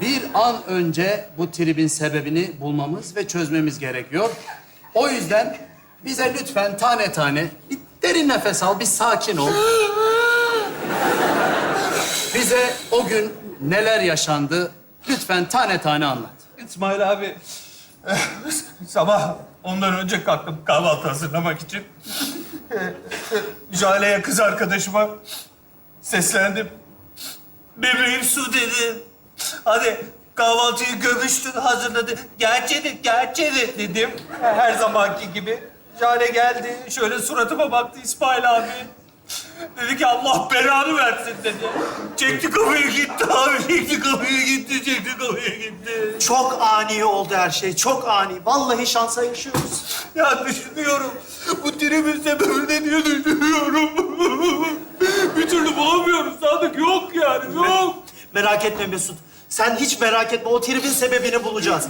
bir an önce bu tribin sebebini bulmamız ve çözmemiz gerekiyor. O yüzden bize lütfen tane tane bir derin nefes al, bir sakin ol. Bize o gün neler yaşandı lütfen tane tane anlat. İsmail abi, sabah ondan önce kalktım kahvaltı hazırlamak için. Jale'ye kız arkadaşıma seslendim. Bebeğim su dedi. Hadi kahvaltıyı gömüştün hazırladı. Gerçeğini, gerçeğini dedim. Her zamanki gibi. Jale geldi, şöyle suratıma baktı İsmail abi. Dedi ki Allah belanı versin dedi. Çekti kapıyı gitti abi. Çekti kapıyı gitti, çekti kapıyı gitti. Çok ani oldu her şey, çok ani. Vallahi şansa yaşıyoruz. Ya düşünüyorum. Bu tribün sebebi ne diye düşünüyorum. Merak etme Mesut. Sen hiç merak etme, o tribin sebebini bulacağız.